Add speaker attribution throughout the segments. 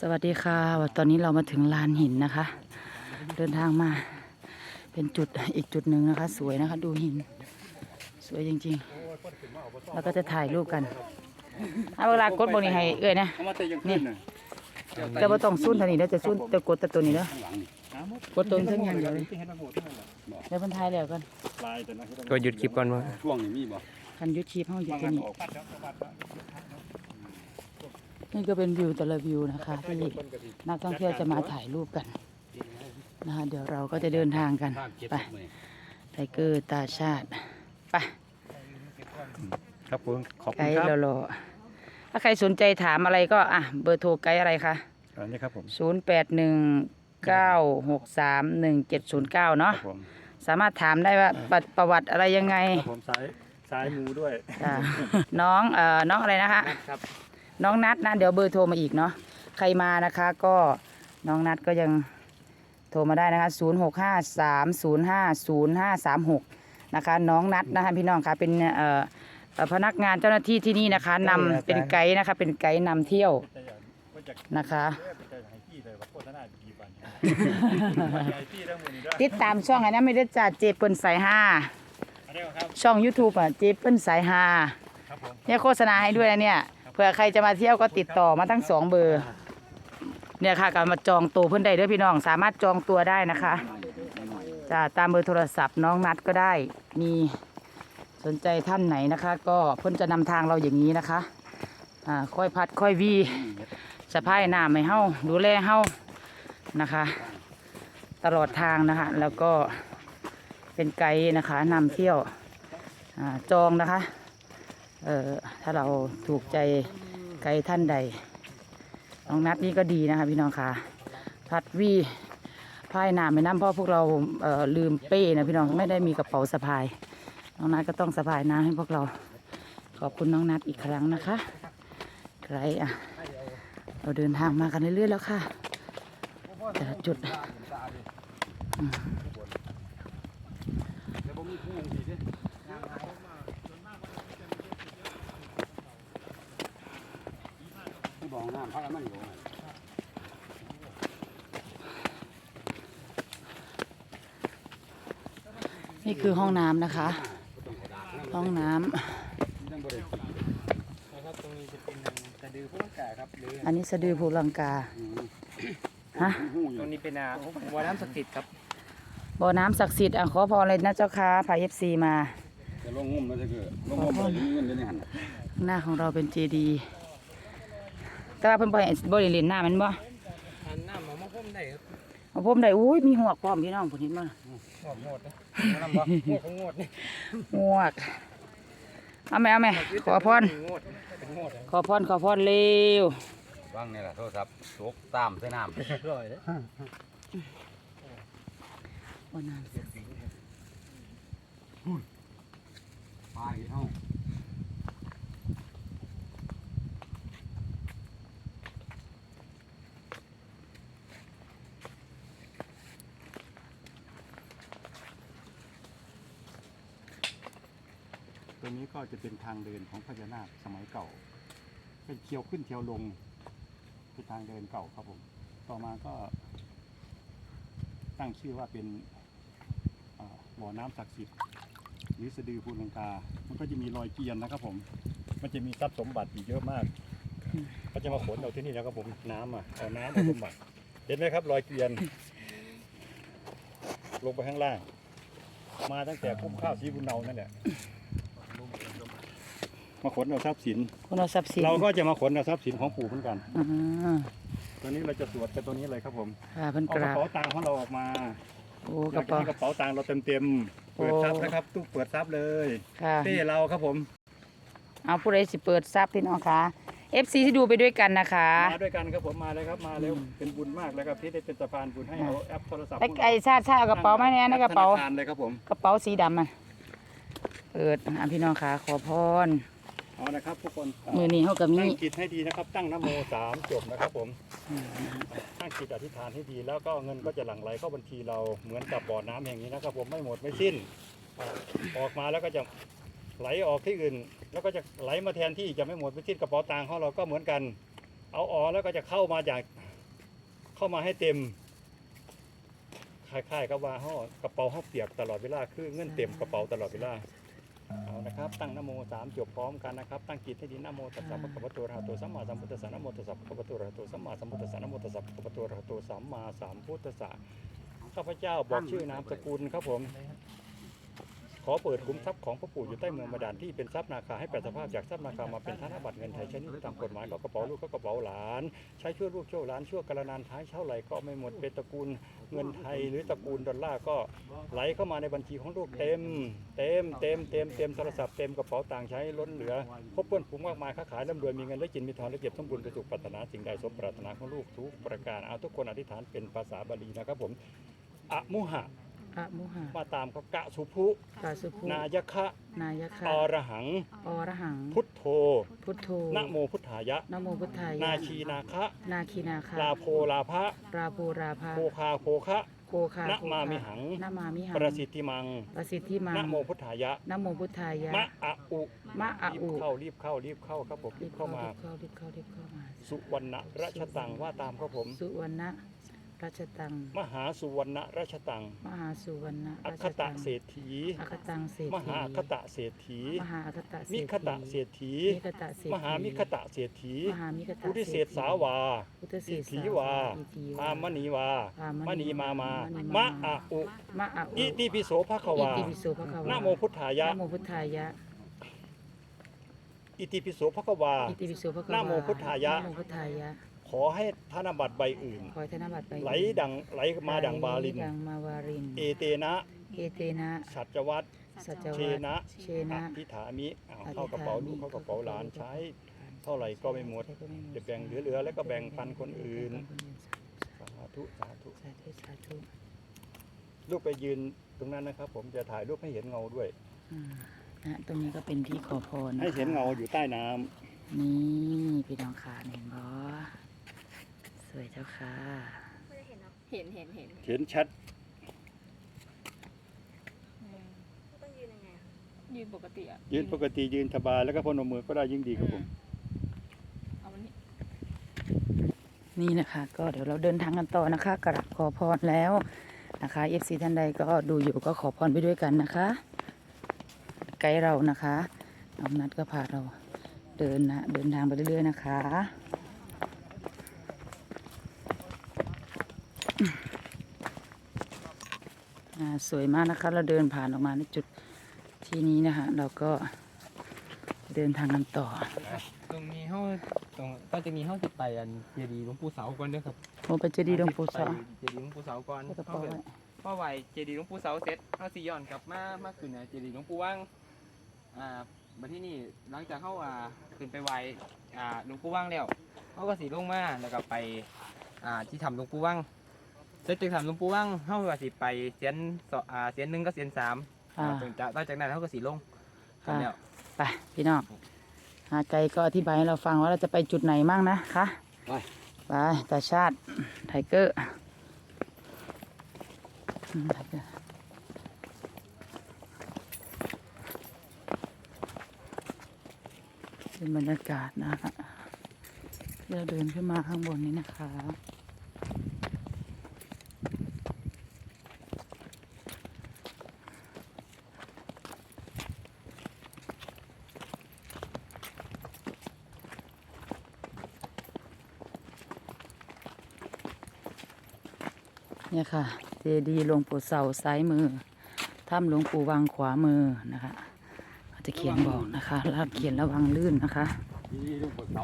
Speaker 1: สวัสดีค่ะวันตอนนี้เรามาถึงลานหินนะคะ เดินทางมาเป็นจุดอีกจุดหนึ่งนะคะ สวยนะคะ ดูหิน สวยจริงๆ แล้วก็จะถ่ายรูปกันเอาเวลากดบนนี้ให้เอ้ยนะ
Speaker 2: เอามาเตะยังขึ้นน่ะ
Speaker 1: แต่ว่าต้องซุ่นเท่านี้แล้วจะซุ่นแต่กดแต่ตัวนี้แล้ว
Speaker 2: ข้างหลังนี่
Speaker 1: กดตัวนี้ทั้งอย่างเดียวเลยเดี๋ยวมันถ่ายแล้วกัน
Speaker 2: ลายแต่นะ
Speaker 3: ก็หยุดคลิปก่อนว่า
Speaker 2: ช่วงนี้มีบ่
Speaker 1: คันยุดชีพห้องอยู่
Speaker 2: บาง
Speaker 1: ที่
Speaker 2: อัน
Speaker 1: นี่
Speaker 2: ออกปัดแล้วปัดแล้ว
Speaker 1: นี่ ก็เป็นวิวแต่ละวิวนะคะที่นักท่องเที่ยวจะมาถ่ายรูปกันนะคะเดี๋ยวเราก็จะเดินทางกัน
Speaker 2: ข้างเก็บ
Speaker 1: ไป
Speaker 2: เลย
Speaker 1: ไทเกอร์ตาชาติไป
Speaker 3: ครับผมขอบ
Speaker 1: ไก
Speaker 3: คุณ
Speaker 1: ด์
Speaker 3: ครับ
Speaker 1: รอๆถ้าใครสนใจถามอะไรก็อะเบอร์โทรไกด์อะไรคะ
Speaker 3: อันนี้ครับผม
Speaker 1: 0 8 1 9 6 3 1 7 0 9
Speaker 3: ค
Speaker 1: เนาะ
Speaker 3: รับผม
Speaker 1: สามารถถามได้ว่าประประวัติอะไรยังไง
Speaker 3: ครับผมซ้ายซ้ายมือด้วย
Speaker 1: จ้ะน้องเอ่อน้องอะไรนะคะ
Speaker 3: ครับ
Speaker 1: น้องนัดนะเดี๋ยวเบอร์โทรมาอีกเนาะใครมานะคะก็น้องนัดก็ยังโทรมาได้นะคะ 0 6 5 3 0 5 0 5 3 6 นะคะ น้องนัดนะคะพี่น้องคะเป็นเอ่อเอ่อพนักงานเจ้าหน้าที่ที่นี่นะคะนำเป็นไกด์นะคะ เป็นไกด์นำเที่ยวนะคะติดตามช่องอันนั้นไม่ได้จ่าเจเปิลสายห้าช่อง YouTube อะเจเปิลสายห้าเนี่ยโฆษณาให้ด้วยนะเนี่ย เผื่อใครจะมาเที่ยวก็ติดต่อมาทั้งสองเบอร์ เนี่ยค่ะก็มาจองตัวเพื่อนได้เด้วยพี่น้องสามารถจองตัวได้นะคะจะตามเบอร์โทรศัพท์น้องนัดก็ได้ มีสนใจท่านไหนนะคะ ก็เพิ่อนจะนำทางเราอย่างนี้นะคะอ่าค่อยพัดค่อยวีสะพายน้ำให้เฮาดูแลเฮานะคะ ตลอดทางนะคะ แล้วก็เป็นไกด์นะคะนำเที่ยวอาจองนะคะ เอ่อ ถ้าเราถูกใจไกด์ท่านใด น้องนัดนี่ก็ดีนะคะพี่น้องค่ะพัดวีพายน้ำไปน้ำเพราะพวกเราเลืมเป้นะพี่น้องไม่ได้มีกระเป๋าสะพาย น้องนัดก็ต้องสะพายน้ำให้พวกเรา ขอบคุณน้องนัดอีกครั้งนะคะใครอะ เราเดินทางมากันเรื่อยๆแล้วค่ะแต่ละจุด
Speaker 2: ผู้บอก น้ำพักแล้วมันอยู่
Speaker 1: นี่คือห้องน้ำนะคะ ห้องน้ำ
Speaker 2: ยังบ่ได้กิน
Speaker 3: นะครับตรงนี้จะเป็นสะดือผู้ลังกาครับหรือ
Speaker 1: อันนี้สะดือภูลังกา
Speaker 2: อืม
Speaker 1: ฮะ
Speaker 2: หูอ
Speaker 3: ต
Speaker 2: ยู่
Speaker 3: รงนี้เป็นนาวัดน้ำศักดิ์สิทธิ์ครับ
Speaker 1: บ่อน้ำศักดิ์สิทธิ์อะขอพรเลยนะเจ้าค่ะพายเอฟซีมา
Speaker 2: จะลงงุ่มแล้วจะเกิดลงงุ่มเลยมีเงินอยู่ในหัน
Speaker 1: ข้างหน้าของเราเป็นเจดีย์ แต่ว่าเพิ่นบ่ให้บ่ได้เล่นน้ำแมันบ่
Speaker 3: อันน้ำมามาพ่มได้ครับ
Speaker 1: เอาผมได้อุ้ยมีหวกพร้อมพี่น้องผมเห็นบ่
Speaker 3: หอดหมดนะน้ำบ่หมดของงดนี่
Speaker 1: หวกเอาไหมเอาไหมขอพรง
Speaker 3: ดเป็นงด
Speaker 1: ขอพรขอพรเร็ว
Speaker 2: วางนี่แหละโทรศัพท์ตกตามใส่น้ำ
Speaker 3: ร่อยเลย
Speaker 1: บ่อน้ำศักดิ์สิทธิ์
Speaker 2: ปลาเฮา
Speaker 4: ตัวนี้ก็จะเป็นทางเดินของพญานาคสมัยเก่า เป็นเที่ยวขึ้นเที่ยวลงเป็นทางเดินเก่าครับผม ต่อมาก็ ตั้งชื่อว่าเป็นบ่อน้ำศักดิ์สิทธิ์หรือสะดือภูลังกา มันก็จะมีรอยเกียนนะครับผม มันจะมีทรัพย์สมบัติอีกเยอะมาก ก็จะมาขนเอาที่นี่แล้วครับผมน้ำอะเอาน้ำเอาสมบัติเห็นไหมครับ รอยเกียน ลงไปข้างล่าง มาตั้งแต่คุ้มข้าวสีบุญเนานั่นแหละ มาขนเอาทรัพย์สิน
Speaker 1: คุณเอาทรัพย์สิน
Speaker 4: เราก็จะมาขนเอาทรัพย์สินของปู่เหมือนกัน
Speaker 1: อืม
Speaker 4: ตัวนี้เราจะสวดกันตัวนี้เลยครับผม
Speaker 1: ค่ะเพิ่น
Speaker 4: เอา
Speaker 1: ก
Speaker 4: กระ
Speaker 1: ราบ
Speaker 4: เป๋าตังค์ของเราออกมา
Speaker 1: โอ้
Speaker 4: อก
Speaker 1: ระ
Speaker 4: ยากจะ
Speaker 1: เป๋า
Speaker 4: ให้กระเป๋าตังค์เราเต็มๆเปิด
Speaker 1: โอ้
Speaker 4: ทรัพย์นะครับตู้เปิดทรัพย์เลย
Speaker 1: ค่ะ
Speaker 4: เป้เราครับผม
Speaker 1: เอาผู้ใดสิเปิดทรัพย์พี่น้องคะ FC ที่ดูไปด้วยกันนะคะ
Speaker 4: มาด้วยกันครับผมมาเลยครับมาเร็วเป็นบุญมากเลยครับที่ได้เป็นสะพานบุญให้เอาแอปโทรศัพท์
Speaker 1: ไอ้ไอ้ชาติชาติเอากระเป๋ามาเนี่ยในกระเป๋า
Speaker 4: ธนาคารเลยครับผม
Speaker 1: กระเป๋าสีดำอะ เปิดอะพี่น้องคะขอพร
Speaker 4: เอานะครับทุกคน
Speaker 1: มือนี้เขาก็มี
Speaker 4: ตั้งจิตให้ดีนะครับ ตั้งนะโมสามจบนะครับผมตั้งจิตอธิษฐานให้ดีแล้วก็เงินก็จะหลั่งไหลเข้าบัญชีเราเหมือนกับบ่อน้ำแห่งนี้นะครับ ผมไม่หมดไม่สิ้นอ่าออกมาแล้วก็จะไหลออกที่อื่น แล้วก็จะไหลมาแทนที่จะไม่หมดไม่สิ้นกระเป๋าตังค์ของเราก็เหมือนกัน เอาออกแล้วก็จะเข้ามาจากเข้ามาให้เต็มคล้ายๆกับว่าห่อกระเป๋าห้าเปียกตลอดเวลาคือเงินเต็มกระเป๋าตลอดเวลา เอานะครับตั้งนโมสามจบพร้อมกันนะครับตั้งจิตให้ดีนโมตัสสะภะคะวะโตอะระหะโตสัมมาสัมพุทธัสสะนโมตัสสะภะคะวะโตอะระหะโตสัมมาสัมพุทธัสสะนโมตัสสะภะคะวะโตอะระหะโตสัมมาสัมพุทธัสสะข้าพเจ้าบอกชื่อนามสกุลครับผม ขอเปิดคุ้มทรัพย์ของพระปู่อยู่ใต้เมืองบาดาลที่เป็นทรัพย์นาคาให้แปลสภาพจากทรัพย์นาคามาเป็นธนบัตรเงินไทยใช้นี้ตามกฎหมายก็กระเป๋าลูกก็กระเป๋าหลาน ใช้ชั่วลูกชั่วหลานชั่วกระนานท้ายเช่าไหลก็ไม่หมดเป็นตระกูลเงินไทยหรือตระกูลดอลลาร์ก็ไหลเข้ามาในบัญชีของลูกเต็ม เต็มเต็มเต็มเต็มโทรศัพท์เต็มกระเป๋าต่างใช้ล้นเหลือพบเพื่อนฝูงมากมายค้าขายร่ำรวยมีเงินได้กินมีทองได้เก็บสมบูรณ์ไปสุขปรารถนาสิ่งใดสมปรารถนาของลูกทุกประการเอาทุกคนอธิษฐานเป็นภาษาบาลีนะครับผมอะมุหะ
Speaker 1: อะมุหะ
Speaker 4: มาตามเขากะสุภุ
Speaker 1: กาสุภู
Speaker 4: นายคะ
Speaker 1: นายคะ
Speaker 4: อรหัง
Speaker 1: อรหัง
Speaker 4: พุทโธ
Speaker 1: พุทโธ
Speaker 4: นะโมพุทธายะ
Speaker 1: นะโมพุทธายะ
Speaker 4: นาชีนาคะ
Speaker 1: นาคีนาคา
Speaker 4: ลาโพลาภะ
Speaker 1: ราโพราภา
Speaker 4: โคคาโคคะ
Speaker 1: โคคา
Speaker 4: นะ
Speaker 1: โค
Speaker 4: มา
Speaker 1: ค
Speaker 4: มิหัง
Speaker 1: นะมามิหัง
Speaker 4: ประสิทธิมัง
Speaker 1: ประสิทธิมัง
Speaker 4: นะโมพุทธายะ
Speaker 1: นะโมพุทธายะ
Speaker 4: มะอะอุ
Speaker 1: มะอะ
Speaker 4: รีบ
Speaker 1: อุ
Speaker 4: เข้ารีบเข้ารีบเข้าครับผมรีบเข้ามา
Speaker 1: รีบเข้ารีบเข้ารีบเข้ามา
Speaker 4: สุวรรณราชตังว่าตามครับผม
Speaker 1: สุวรรณ ราชตัง
Speaker 4: มหาสุวรรณราชตัง
Speaker 1: มหาสุวรรณ
Speaker 4: อั
Speaker 1: รา
Speaker 4: ค
Speaker 1: ช
Speaker 4: ตะ
Speaker 1: ตัง
Speaker 4: เศรษฐี
Speaker 1: อัคตังเศรษฐี
Speaker 4: มหาอัคตะเศรษฐี
Speaker 1: มหาอัคตะเศรษฐี
Speaker 4: มิคตะเศรษฐี
Speaker 1: มิคตะเศรษฐี
Speaker 4: มหามิคตะเศรษฐี
Speaker 1: มหามิคตะ
Speaker 4: พุทธิเศรษฐาวา
Speaker 1: พุทธเศร
Speaker 4: อิ
Speaker 1: ษ
Speaker 4: ถี
Speaker 1: ฐาวาอิถี
Speaker 4: พามณีวา
Speaker 1: พาม
Speaker 4: มณีมามา
Speaker 1: ณี
Speaker 4: มะอะอุ
Speaker 1: มะอะอุ
Speaker 4: อิติปิโสภควา
Speaker 1: อิติปิโสภควา
Speaker 4: นะโมพุทธายะ
Speaker 1: นะโมพุทธายะ
Speaker 4: อิติปิโสภควา
Speaker 1: อิติปิโสภควา
Speaker 4: นะโมพุทธายะ
Speaker 1: นะโมพุทธายะ
Speaker 4: ขอให้ธนบัตรใบอื่น
Speaker 1: ขอให้ธนบัตรไป
Speaker 4: ไหลดังไหลมาดังบาลิน
Speaker 1: ไหดังมาวาริน
Speaker 4: เอเตนะ
Speaker 1: เอเตนะ
Speaker 4: สัจวัต
Speaker 1: สัจ
Speaker 4: เช
Speaker 1: วัต
Speaker 4: นะ
Speaker 1: เชนะ
Speaker 4: ทิฐามิเอาเข้ากระเป๋าลูกเข้ากระเป๋าหลานใช้ เท่าไหร่ก็ไม่หมดจะแบ่งเหลือๆแล้วก็แบ่งปันคนอื่นสาธุสาธุ
Speaker 1: สาธุสาธุ
Speaker 4: ลูกไปยืนตรงนั้นนะครับ ผมจะถ่ายรูปให้เห็นเงาด้วย
Speaker 1: อ่านะตรงนี้ก็เป็นที่ขอพรนะคะ
Speaker 4: ให้เห็นเงาอยู่ใต้น้ำ
Speaker 1: นี่ พี่น้องขาเห็นบ่ส วยเจ้าค่ะ
Speaker 5: เห็นเห็นเห็น
Speaker 4: เห็นชัด
Speaker 5: ต้องยืนยังไงอะยืนปกติอะ
Speaker 4: ยืนปกติยืนสบายแล้วก็พนมมือก็ได้ยิ่งดีครับผม
Speaker 5: เอาวันนี้
Speaker 1: นี่นะคะ ก็เดี๋ยวเราเดินทางกันต่อนะคะ กราบขอพรแล้วนะคะเอฟซีท่านใดก็ดูอยู่ก็ขอพรไปด้วยกันนะคะ ไกด์เรานะคะน้องนัดก็พาเราเดินนะเดินทางไปเรื่อยๆนะคะ อ่า สวยมากนะคะ เราเดินผ่านออกมาในจุดที่นี้นะคะ เราก็เดินทางกันต่อ
Speaker 3: ตรงนี้เขาตรงตอนจากนี้เขาสิไปอันเจดีย์หลวงปู่เสาก่อนเด้อครับ
Speaker 1: โอไปเจดีย์หลวงปู่เสา
Speaker 3: ไปเจดีย์หลวงปู่เสาก่อน
Speaker 1: ใส่กระ
Speaker 3: เขา
Speaker 1: เป๋า
Speaker 3: ไป
Speaker 1: ไว้
Speaker 3: พอไหวเจดีย์หลวงปู่เสาเสร็จเขาสิย้อนกลับมามาขึ้นน่ะเจดีย์หลวงปู่ว่างอ่ามาที่นี่หลังจากเขาอ่าขึ้นไปไหวอ่าหลวงปู่ว่างแล้วเขาก็สิลงมาแล้วก็ไปอ่าที่ทำหลวงปู่ว่าง เสร็จจากทำหลวงปู่ว่างเขาก็สิไปเสียนสออ่าเสียนหนึ่งก็เสียนสาม
Speaker 1: อ่า
Speaker 3: หลังจากหลังจากนั้นเขาก็สิลง
Speaker 1: ค่ะ
Speaker 3: แล้ว
Speaker 1: ไปพี่น้องหาไกลก็อธิบายให้เราฟังว่าเราจะไปจุดไหนมั่งนะคะ
Speaker 2: ไป
Speaker 1: ไปตาชาติไทเกอร์อืมไทเกอร์เป็นบรรยากาศนะคะเราเดินขึ้นมาข้างบนนี้นะคะ ค่ะ เจดีย์หลวงปู่เสาซ้ายมือถ้ำหลวงปู่วังขวามือนะคะเขาจะเขียนบอกนะคะแล้วเขียนระวังลื่นนะคะ
Speaker 2: ทีนี้ลูกเสา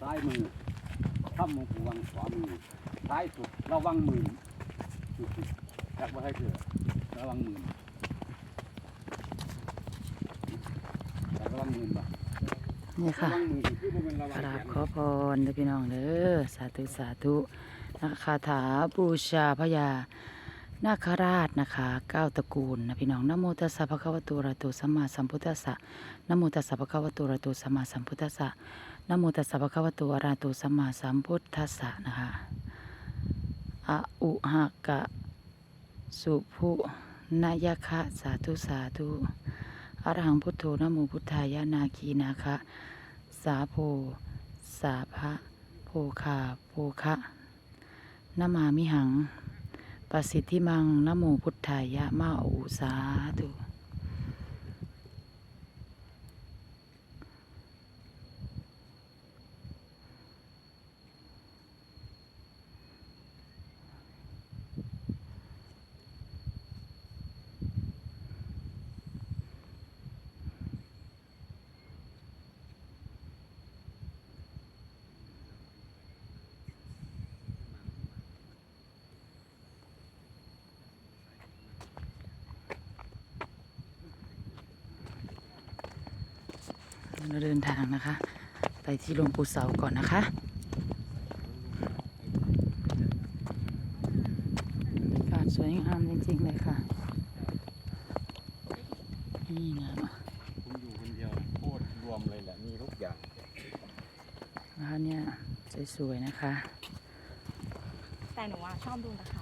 Speaker 2: ซ้ายมือถ้ำมงปูวังขวามือซ้ายสุดระวังมือจักว่าให้เกิดระวังมือจักระวังมือบ่
Speaker 1: นี่ค่ะ
Speaker 2: ระวังมือคือบ่แมันระวั
Speaker 1: ก
Speaker 2: ง
Speaker 1: รา
Speaker 2: แข
Speaker 1: บ
Speaker 2: น
Speaker 1: ขอพรเด้อพี่น้องเด้อสาธุสาธุ นะคาถาบูชาพญานาคราชนะคะเก้าตระกูลนะพี่น้องนโมตัสสะภะคะวะโตอะระโตสัมมาสัมพุทธัสสะนโมตัสสะภะคะวะโตอะระโตสัมมาสัมพุทธัสสะนโมตัสสะภะคะวะโตอะระโตสัมมาสัมพุทธัสสะนะคะอะอุหะกะสุภุนายคะสาธุสาธุอรหังพุทโธนโมพุทธายะนาคีนาคะ สาโพสาภะโพคาโพคะ นามามิหัง ประสิทธิมังนโมพุทธายะมาอุสาธุ เราเดินทางนะคะ ไปที่หลวงปู่เสาก่อนนะคะบรรยากาศสวยงามจริงๆเลยค่ะ นี่นะ
Speaker 4: ผมอยู่คนเดียวโคตรรวมเลยแหละ มีทุกอย่าง
Speaker 1: ร้านเนี่ยสวยๆนะคะ
Speaker 5: แต่หนูอะชอบดูนะคะ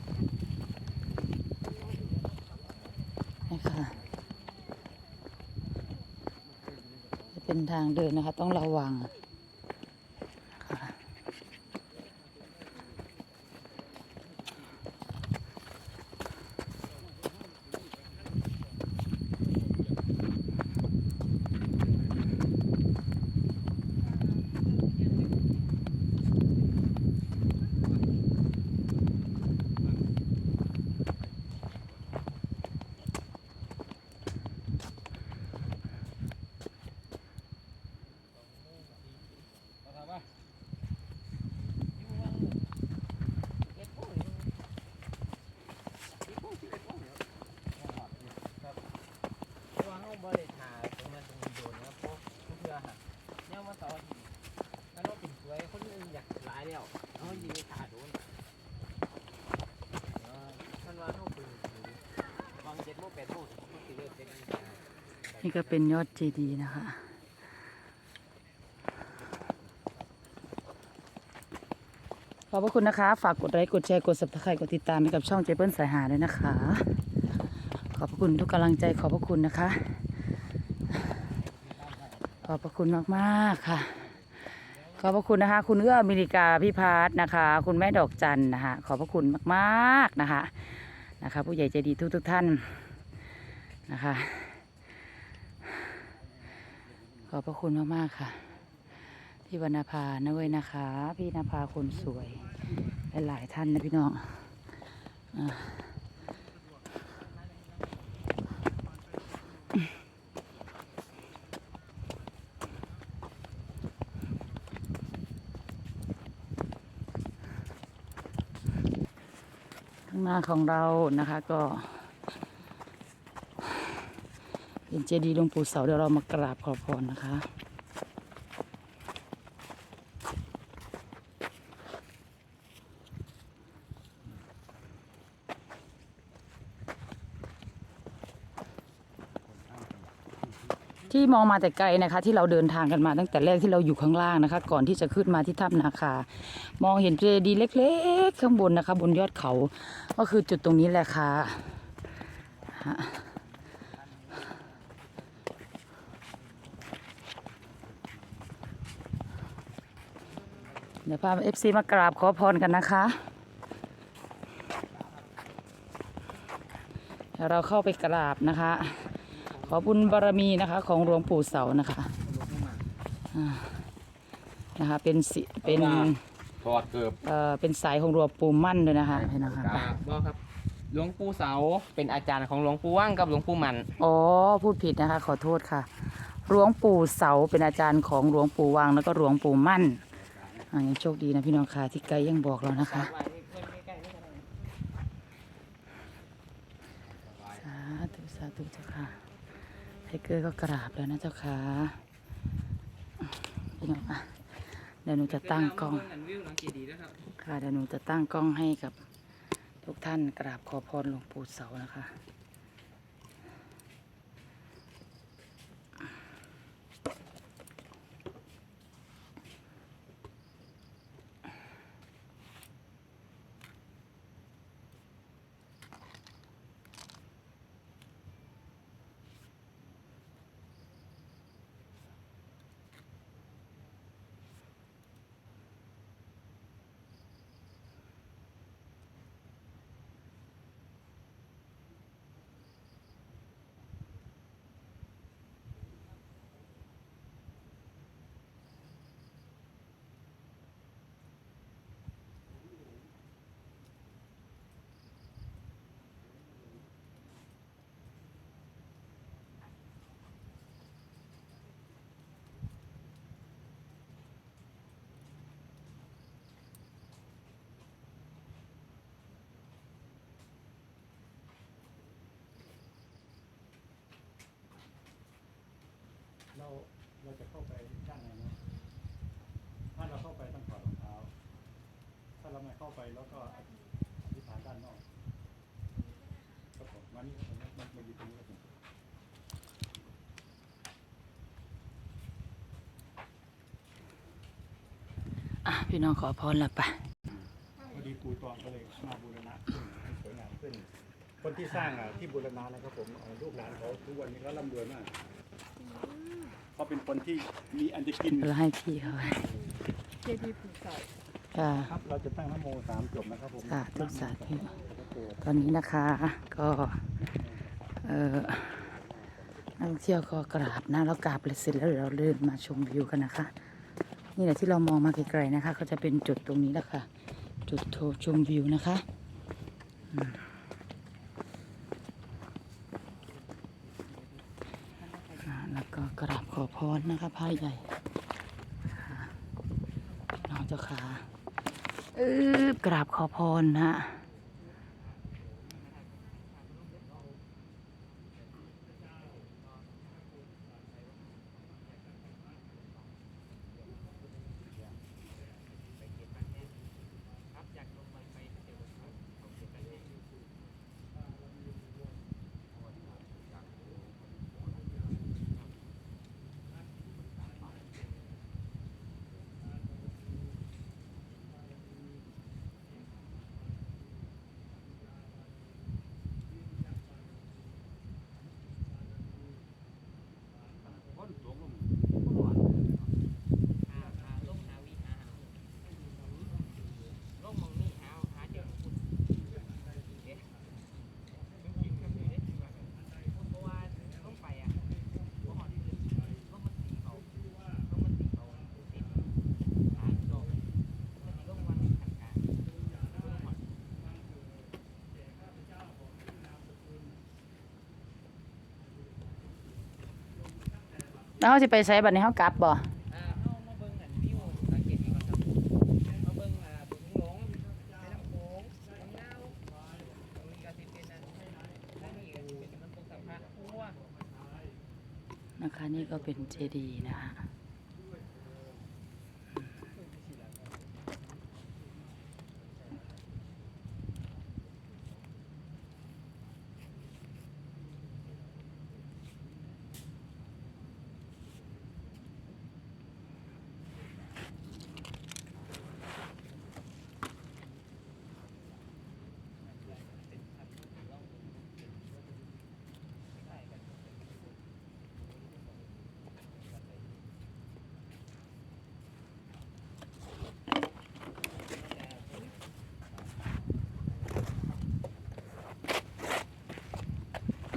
Speaker 1: นี่ค่ะจะ เป็นทางเดินนะคะ ต้องระวังนะคะ
Speaker 3: เพราะว่าเขาบริหารตรงนั้นตรงนี้โดนนะครับเพราะเพื่อฮะเนี่ยมาต่อทีถ้าเราเป็นสวยคนอื่นอยากหลายแล้วเขายิงขาโดนเออท่านว่าเขาเป็นวางเจ็ดโมงแปดโมงเขาสิเลิกเป็น
Speaker 1: นี่ก็เป็นยอดเจดีย์นะคะ ขอบพระคุณนะคะ ฝากกดไลค์ กดแชร์ กด subscribe กดติดตามให้กับช่องเจเปิลสายหาด้วยนะคะ ขอบพระคุณทุกกำลังใจ ขอบพระคุณนะคะ ขอบพระคุณมากๆค่ะ ขอบพระคุณนะคะ คุณเอื้ออเมริกาพี่พาร์ทนะคะ คุณแม่ดอกจันนะคะ ขอบพระคุณมากๆนะคะ นะคะ ผู้ใหญ่ใจดีทุกๆท่านนะคะ อบพระคุณมากๆค่ะ พี่วรรณภานะเว้ยนะคะ พี่นภาคนสวยหลายๆท่านนะพี่น้องอข้างหน้าของเรานะคะก็ เป็นเจดีย์หลวงปู่เสาเดี๋ยวเรามากราบขอพรนะคะที่มองมาแต่ไกลนะคะ ที่เราเดินทางกันมาตั้งแต่แรกที่เราอยู่ข้างล่างนะคะ ก่อนที่จะขึ้นมาที่ถ้ำนาคามองเห็นเจดีย์เล็ก ๆ ข้างบนนะคะ บนยอดเขา ก็คือจุดตรงนี้แหละค่ะ ฮะเดี๋ยวพาเอฟซีมากราบขอพรกันนะคะเดี๋ยวเราเข้าไปกราบนะคะ ขอบุญบารมีนะคะของหลวงปู่เสานะคะอ่านะคะเป็นสิเป็น
Speaker 2: ถอดเกือบ
Speaker 1: เอ่อเป็นสายของหลวงปู่มั่นด้วยนะคะพี่น้องค่ะ
Speaker 3: อ่าบอกครับหลวงปู่เสาเป็นอาจารย์ของหลวงปู่ว่างกับหลวงปู่มัน
Speaker 1: อ๋อพูดผิดนะคะ ขอโทษค่ะหลวงปู่เสาเป็นอาจารย์ของหลวงปู่วางแล้วก็หลวงปู่มั่น อ่ายังโชคดีนะพี่น้องค่ะที่ไกลยังบอกเรานะคะสาธุสาธุเจ้าค่ะไทเกอร์ก็กราบแล้วนะเจ้าค่ะพี่น้องอะเดี๋ยวหนูจะตั้งกล้อง
Speaker 3: ค่ะ
Speaker 1: เดี๋ยวหนูจะตั้งกล้องให้กับทุกท่านกราบขอพรหลวงปู่เสานะคะ
Speaker 4: เราจะเข้าไปด้านในนะถ้าเราเข้าไปต้องถอดรองเท้า ถ้าเราไม่เข้าไปแล้วก็อธิษฐานด้านนอกครับผมมันมันมันมันอยู่ตรงนี้ครับผม
Speaker 1: อะพี่น้องขอพรละปะ
Speaker 4: พอดีปูตองก็เลยมาบูรณะขึ้นให้สวยงามขึ้น คนที่สร้างอะที่บูรณะนะครับผมเอ่อลูกหลานเขาทุกวันนี้เขาร่ำรวยมาก เขาเป็นคนที่มีอันจะกิน
Speaker 1: เราให้พี่เขา
Speaker 5: เจดีย์ผูกเสา
Speaker 1: ค่ะ
Speaker 4: ครับเราจะตั้งนโมสามจบนะครับผม
Speaker 1: สาธุสาธุตอนนี้นะคะ ก็เออนักท่องเที่ยวก็กราบนะแล้วกราบเลยเสร็จแล้วเดี๋ยวเราเดินมาชมวิวกันนะคะ นี่แหละที่เรามองมาไกลๆนะคะ ก็จะเป็นจุดตรงนี้แหละค่ะ จุดโทชมวิวนะคะอืมอ่าแล้วก็กราบขอ พรนะคะผ้าใหญ่น้องเจ้าขาเออกราบขอพรนะฮะ
Speaker 2: คนสูงลง
Speaker 3: หาหาลงหาวิหาหาลงมองนี่หาหาเจอคุณเอ๊ะจริงๆครับเอ๊ะเพราะว่าลงไปอะเพราะหอที่ลงมันตีเขาลงมันตีเขาติดหาดอกมันสิลงวันขันกลางลงหอด
Speaker 1: แล้วเขาจะไปใช้บัตรนเขากลับบ่
Speaker 3: อ่าเขามาเบิ่งอันวิวสังเกตดีก่อนครับมาเบิ่งอ่าบึงหลงแม่น้ำโขงลำนาวตรงนี้ก็สิเป็นอันนั่นนี่ก็สิเป็นน้ำตกสัมภะพัว
Speaker 1: นะคะ นี่ก็เป็นเจดีย์นะคะ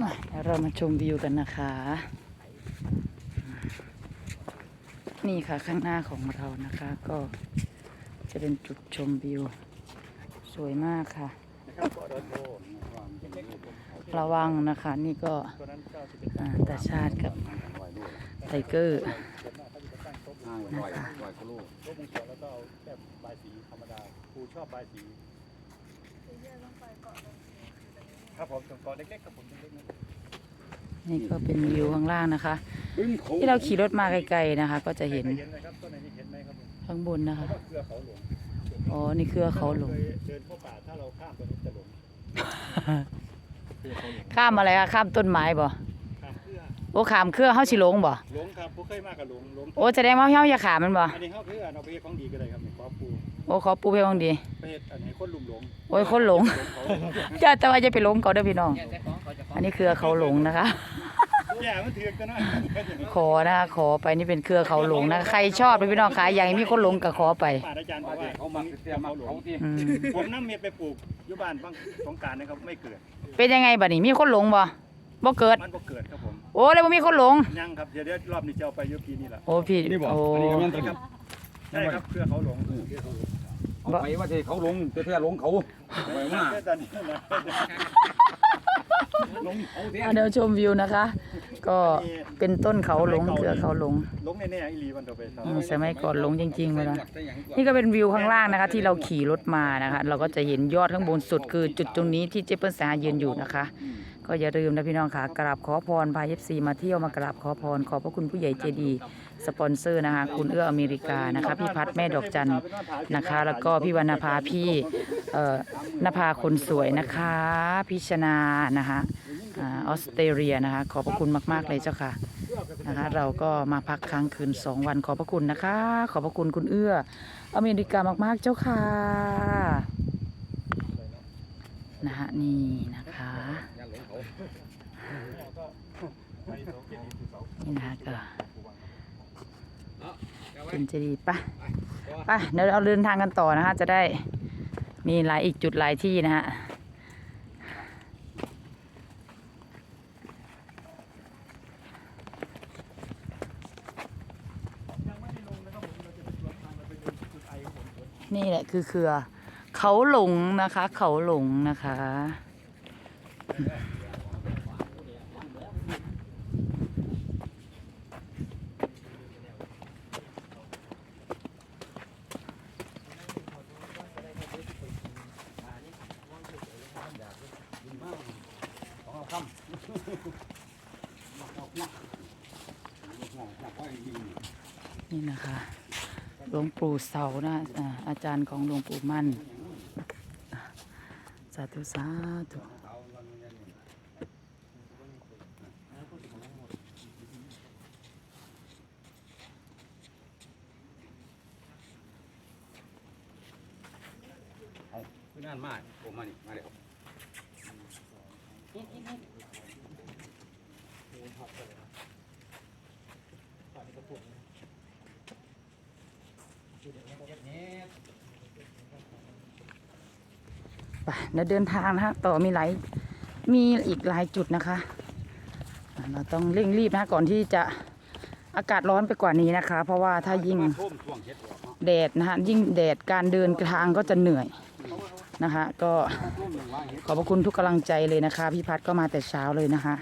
Speaker 1: มา เรามาชมวิวกันนะคะ นี่ค่ะข้างหน้าของเรานะคะ ก็จะเป็นจุดชมวิว สวยมากค่ะ
Speaker 4: ระ
Speaker 1: วังนะคะนี่ก็
Speaker 4: ตา
Speaker 1: ชาติกับไทเกอร์
Speaker 4: ส่วนมากเขาจะตั้งโต๊ะ
Speaker 2: อ่าลอยลอยกลูก
Speaker 4: โต๊ะมงคลแล้วก็เอาแค่บสีธรรมดาครูชอบบายสีครับผมส่วนเกาะเล็กๆครับผมเล็กๆนะ
Speaker 1: นี่ก็เป็นวิวข้างล่างนะคะ
Speaker 2: บึ้งเขา
Speaker 1: ที่เราขี่รถมาไกลๆนะคะ ก็จะเห็น
Speaker 4: เห็นไหมครับต้นไหนนี่เห็นไหมครับผม
Speaker 1: ข้างบนนะ
Speaker 4: เพ
Speaker 1: คะ
Speaker 4: ราะว่าเครือเขาหลวง
Speaker 1: อ๋อนี่คือเขาหลง
Speaker 4: คยเดินเข้าป่าถ้าเราข้ามตัวนี้จะหลงเครือเขาหลง
Speaker 1: ข้ามอะไรคะข้ามต้นไม้บ่
Speaker 4: ข้ามเครือ
Speaker 1: โอ้ขามเครือเฮาสิหลงบ่
Speaker 4: หลงครับผู้เคยมากกับหลงหลง
Speaker 1: โอ้แสดงว่าเฮาอย่าขามมันบ่
Speaker 4: อันนี้เขาคืออันเอาไปเฮ็ดของดีก็ได้ครับนี่ขอปู
Speaker 1: โอ้ขอปูเพียงดี
Speaker 4: ไปเฮ็ดอันให้คนลุ่มหลง
Speaker 1: โอ้ยคนหลง
Speaker 4: หลงเขา
Speaker 1: จ้าแต่ว่าจะไปหลงเขาเด้อพี่น้อง
Speaker 3: เนี่ยแต่ของเขาจะของ
Speaker 1: อันนี้เครือเขาหลงนะคะ
Speaker 4: แย่มันถือกกันหน่อย
Speaker 1: ขอนะคะขอไปนี่เป็นเครือเขาหลงนะใครชอบเลยพี่น้องขายใหญ่มีคนหลงก็ขอไป
Speaker 4: ปาอาจารย์บอกว่า
Speaker 2: เขามาเตรียมมาเขาที่
Speaker 1: อืม
Speaker 4: ผมน้ำเมียไปปลูกอยู่บ้านบางสงกรารนะครับไม่เกิด
Speaker 1: เป็นยังไงบัดนี้มีคนหลงบ่บ่เกิด
Speaker 4: มันบ่เกิดครับผม
Speaker 1: โอ้เลยบ่มีคนหลง
Speaker 4: ยังครับเดี๋ยวเดี๋ยวรอบนี้จะเอาไปอยุปีนี่แหละ
Speaker 1: โอ้พี่โอ้
Speaker 2: ครับ
Speaker 4: ใช่ครับเครือเขาหลง
Speaker 2: เอาไปว่าที่เขาลงแท้ๆลงเขาไปมา
Speaker 4: แค่ตอนนี้นะ
Speaker 2: ลงเขา
Speaker 1: อะเดี๋ยวชมวิวนะคะ ก็เป็นต้นเขาหลงเครือเขาหลง
Speaker 4: หลงแน่ๆอีหลีวันต่อไปครับ
Speaker 1: อืมสมัยก่อนหลงจริงๆเลานี่ก็เป็นวิวข้างล่างนะคะ ที่เราขี่รถมานะคะ เราก็จะเห็นยอดข้างบนสุดคือจุดตรงนี้ที่เจเปิลสายืนอยู่นะคะ ก็อย่าลืมนะพี่น้องค่ะกราบขอพรพายเอฟซีมาเที่ยวมากราบขอพร ขอบพระคุณผู้ใหญ่ใจดี สปอนเซอร์นะคะ คุณเอื้ออเมริกานะคะ พี่พัดแม่ดอกจันนะคะ แล้วก็พี่วรรณภาพี่เอ่อ นภาคนสวยนะคะ พิชนานะคะออสเตรเลียนะคะ ขอบพระคุณมาก ๆ เลยเจ้าค่ะนะคะเราก็มาพักค้างคืน2วันขอบพระคุณนะคะ ขอบพระคุณคุณเอื้อ อเมริกามาก ๆ เจ้าค่ะนะคะนี่นะคะนี่นะคะก็เป็นจะดีปะไปเดี๋ยวเราเดินทางกันต่อนะฮะจะได้ มีหลายอีกจุดหลายที่นะฮะนี่แหละคือเครือ เขาหลงนะคะ เขาหลงนะคะ นี่นะคะหลวงปู่เสานะอ่าอาจารย์ของหลวงปู่มั่น สาธุสาธุ
Speaker 2: งานมาผมมานี่มาเดี๋ยว
Speaker 1: ไปเดี๋ยวเดินทางนะฮะต่อมีหลายมีอีกหลายจุดนะคะ เราต้องเร่งรีบนะก่อนที่จะอากาศร้อนไปกว่านี้นะคะ เพราะว่าถ้ายิ่ง
Speaker 2: ท่วมช่วง
Speaker 1: แดดนะฮะยิ่งแดดการเดินทางก็จะเหนื่อยนะคะ ก็ขอบพระคุณทุกกำลังใจเลยนะคะ พี่พัดก็มาแต่เช้าเลยนะคะ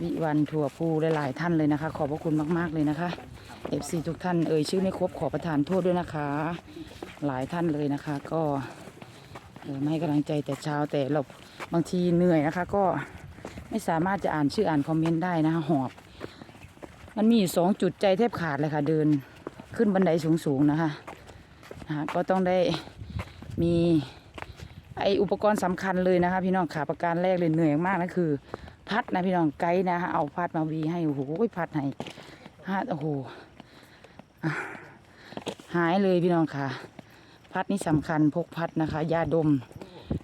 Speaker 1: วิวันถั่วภูหลายๆท่านเลยนะคะ ขอบพระคุณมาก ๆ เลยนะคะเอฟซีทุกท่านเอ่ยชื่อไม่ครบขอประทานโทษด้วยนะคะ หลายท่านเลยนะคะ ก็ไม่ให้กำลังใจแต่เช้าแต่เราบางทีเหนื่อยนะคะ ก็ไม่สามารถจะอ่านชื่ออ่านคอมเมนต์ได้นะคะหอบ มันมีสองจุดใจแทบขาดเลยค่ะ เดินขึ้นบันไดสูงๆนะคะนะคะก็ต้องได้มีไออุปกรณ์สำคัญเลยนะคะ พี่น้องขาประการแรกเลยเหนื่อยมากนะคือ พัดนะพี่น้องไกด์นะคะเอาพัดมาวีให้โอ้โหพัดให้ฮะโอ้โหหายเลยพี่น้องค่ะ พัดนี่สำคัญพกพัดนะคะยาดม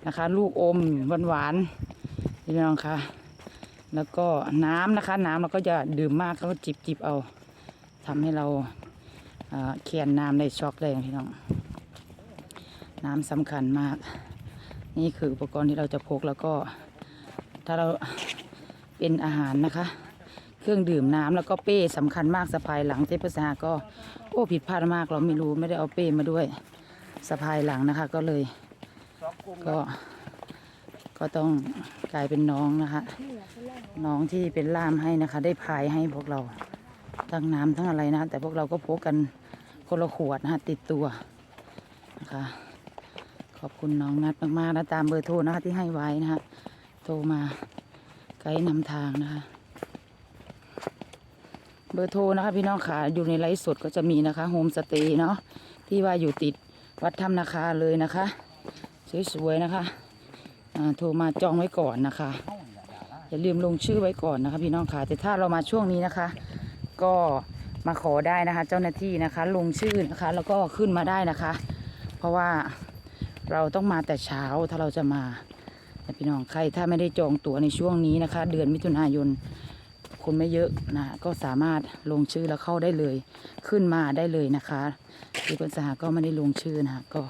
Speaker 1: นะคะ ลูกอมหวานหวานพี่น้องคะแล้วก็น้ำนะคะ น้ำเราก็จะดื่มมากก็จิบจิบๆเอาทำให้เราเคียนน้ำได้ช็อกเลยนะพี่น้อง น้ำสำคัญมาก นี่คืออุปกรณ์ที่เราจะพกแล้วก็ ถ้าเราเป็นอาหารนะคะ เครื่องดื่มน้ำแล้วก็เป้สำคัญมากสะพายหลังเทพสหาก็ โอ้ผิดพลาดมากเราไม่รู้ไม่ได้เอาเป้มาด้วย สะพายหลังนะคะ ก็เลยก็ก็ต้องกลายเป็นน้องนะคะ น้องที่เป็นล่ามให้นะคะ ได้พายให้พวกเราทั้งน้ำทั้งอะไรนะแต่พวกเราก็พกกันคนละขวดนะคะติดตัวนะคะ ขอบคุณน้องนัดมากๆนะตามเบอร์โทรนะคะที่ให้ไว้นะคะโทรมาไกด์นำทางนะคะ เบอร์โทรนะคะพี่น้องขาอยู่ในไลฟ์สดก็จะมีนะคะโฮมสเตย์เนาะที่ว่าอยู่ติด วัดถ้ำนาคาเลยนะคะ สวยๆนะคะโทรมาจองไว้ก่อนนะคะอย่าลืมลงชื่อไว้ก่อนนะคะพี่น้องค่ะแต่ถ้าเรามาช่วงนี้นะคะ ก็มาขอได้นะคะ เจ้าหน้าที่นะคะ ลงชื่อนะคะ แล้วก็ขึ้นมาได้นะคะ เพราะว่าเราต้องมาแต่เช้าถ้าเราจะมาแต่พี่น้องใครถ้าไม่ได้จองตั๋วในช่วงนี้นะคะ เดือนมิถุนายน คนไม่เยอะนะก็สามารถลงชื่อแล้วเข้าได้เลย ขึ้นมาได้เลยนะคะที่ปัญสหาก็ไม่ได้ลงชื่อนะคะก็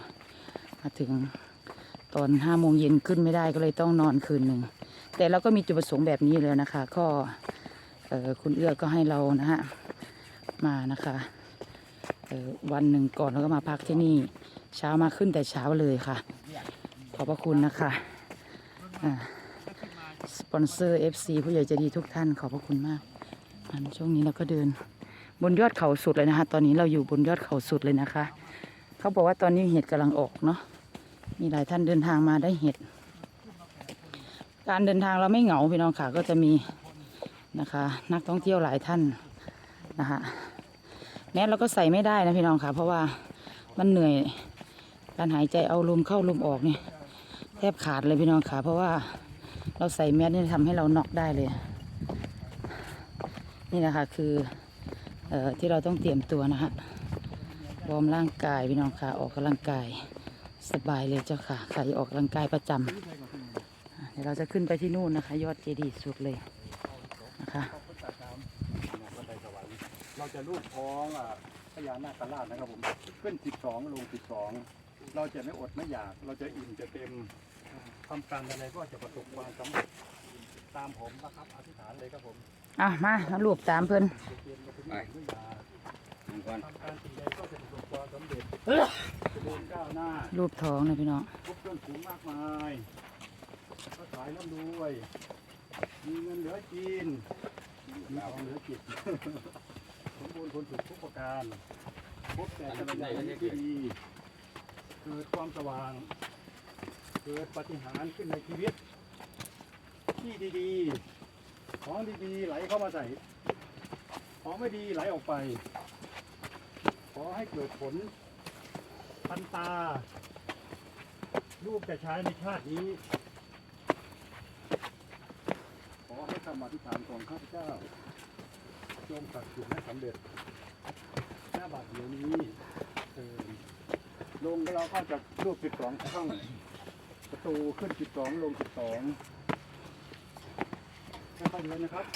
Speaker 1: มาถึงตอนห้าโมงเย็นขึ้นไม่ได้ก็เลยต้องนอนคืนหนึ่งแต่เราก็มีจุดประสงค์แบบนี้แล้วนะคะ ก็คุณเอื้อก็ให้เรานะฮะมานะคะวันหนึ่งก่อนแล้วก็มาพักที่นี่ เช้ามาขึ้นแต่เช้าเลยค่ะ ขอบพระคุณนะคะอ่า สปอนเซอร์ FC ผู้ใหญ่ใจดีทุกท่านขอบพระคุณมากช่วงนี้เราก็เดินบนยอดเขาสุดเลยนะคะ ตอนนี้เราอยู่บนยอดเขาสุดเลยนะคะ เขาบอกว่าตอนนี้เห็ดกำลังออกเนาะมีหลายท่านเดินทางมาได้เห็ด การเดินทางเราไม่เหงาพี่น้องค่ะ ก็จะมีนะคะ นักท่องเที่ยวหลายท่านนะคะแม้เราก็ใส่ไม่ได้นะพี่น้องค่ะ เพราะว่ามันเหนื่อยการหายใจเอาลมเข้าลมออกเนี่ยแทบขาดเลยพี่น้องค่ะ เพราะว่า เราใส่แมสนี่ทำให้เราน็อกได้เลย นี่นะคะคือเอ่อที่เราต้องเตรียมตัวนะคะวอร์มร่างกายพี่น้องค่ะออกกำลังกายสบายเลยเจ้าค่ะใครออกกำลังกายประจำเดี๋ยวเราจะขึ้นไปที่นู่นนะคะ ยอดเจดีย์สุดเลยนะคะ
Speaker 4: เราจะรูปท้องอะพญานาคราชนะครับผมขึ้น 12 ลง 12 เราจะไม่อดไม่อยาก เราจะอิ่มจะเต็ม ทำการอะไรก็จะประสบความสำเร็จตามผมนะครับอธิษฐานเลยครับผม
Speaker 1: อะมามารูปตามเพิ่น
Speaker 2: ไปนั่งก่อน
Speaker 4: ทำการสิ่งใดก็จะประสบความสำเร็จจะเดินก้าวหน้า
Speaker 1: รูปท้องนะพี่น้อง
Speaker 4: พบเพื่อนฝูงมากมายก็ขายร่ำรวย มีเงินเหลือกินมีของเหลือกินสมบูรณ์คนสุขทุกประการ พบแต่กัลยาณมิตรที่ดีเกิดความสว่าง เกิดปฏิหารขึ้นในชีวิต ที่ดีๆ ของดีๆ ไหลเข้ามาใส่ ของไม่ดีไหลออกไป ขอให้เกิดผลพันตา ลูกจะใช้ในชาตินี้ ขอให้คำอธิษฐานของข้าพเจ้า จงศักดิ์สิทธิ์และสำเร็จหน้าบัดเดี๋ยวนี้เชิญลงแล้วเราก็จะรูปสิบสองช่องประ ตูขึ้นสิบสองลงสิบสองค่อยๆเดินนะครับ